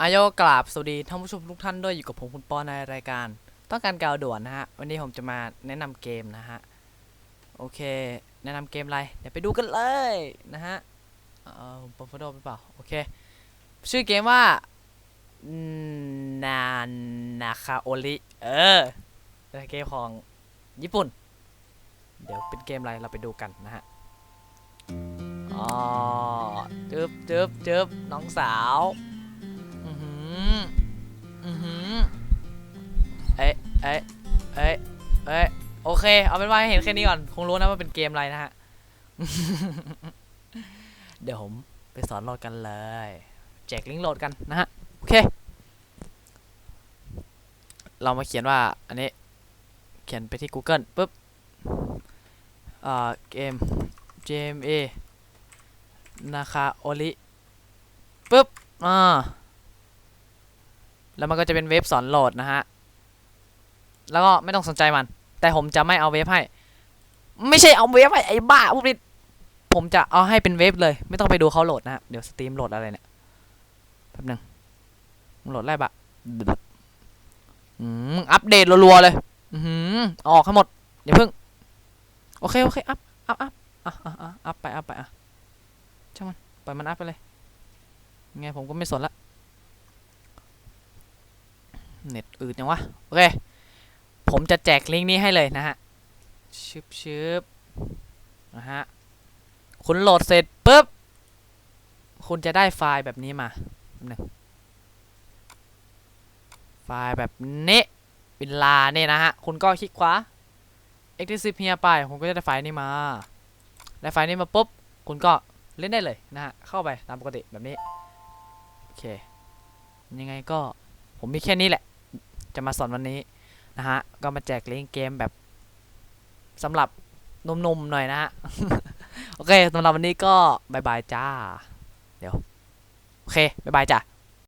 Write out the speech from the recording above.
อาโยกราบสวัสดีท่านผู้ชมทุกท่านด้วยอยู่กับผมคุณปอในรายการ ต้องการกาวด่วนนะฮะ วันนี้ผมจะมาแนะนำเกมนะฮะ โอเค แนะนำเกมอะไร เดี๋ยวไปดูกันเลยนะฮะ เออผมปอฟโดหรือเปล่า โอเค ชื่อเกมว่านานาคาโอริเออเป็นเกมของญี่ปุ่น เดี๋ยวเป็นเกมอะไรเราไปดูกันนะฮะอ๋อจึ๊บจึ๊บจึ๊บน้องสาว อือหือหือเอ๊ะเอ๊ะเอ๊ะเอ๊ะโอเค เอาเป็นว่าเห็นแค่นี้ก่อน คงรู้นะว่าเป็นเกมอะไรนะฮะ เดี๋ยวผมไปสอนโหลดกันเลย แจกลิงก์โหลดกันนะฮะ โอเค เรามาเขียนว่า อันนี้ เขียนไปที่ Google ปุ๊บอ่าเกม JMA นาคาโอริปุ๊บอ่า แล้วมันก็จะเป็นเว็บสอนโหลดนะฮะ แล้วก็ไม่ต้องสนใจมัน แต่ผมจะไม่เอาเว็บให้ ไม่ใช่เอาเว็บให้ไอ้บ้าพวกนี้ผมจะเอาให้เป็นเว็บเลย ไม่ต้องไปดูเขาโหลดนะเดี๋ยวสตรีมโหลดอะไรเนี่ยแป๊บนึงโหลดอะไรบะอืมอัปเดตรัวๆเลย อือหืออกให้หมดอย่าเพิ่ง โอเคโอเคอัพอัพอัพอะอะอะอัพไปอัพไปอะช่างมันปล่อยมันอัพไปเลยไงผมก็ไม่สนละ เน็ตอืดยังวะ โอเค ผมจะแจกลิงก์นี้ให้เลยนะฮะ ชึบชึบนะฮะ คุณโหลดเสร็จปุ๊บ คุณจะได้ไฟล์แบบนี้มาแป๊บนึงไฟล์แบบนี้เป็นลาเนี่ยนะฮะ คุณก็คลิกขวา Active เฮียไป คุณก็จะได้ไฟล์นี้มา ได้ไฟล์นี้มาปุ๊บ คุณก็เล่นได้เลยนะฮะ เข้าไปตามปกติแบบนี้ โอเค ยังไงก็ผมมีแค่นี้แหละ จะมาสอนวันนี้นะฮะ ก็มาแจกลิงก์เกมแบบสำหรับนุ่มๆหน่อยนะฮะ โอเคสำหรับวันนี้ก็บายบายจ้า เดี๋ยว โอเคบายบายจ้า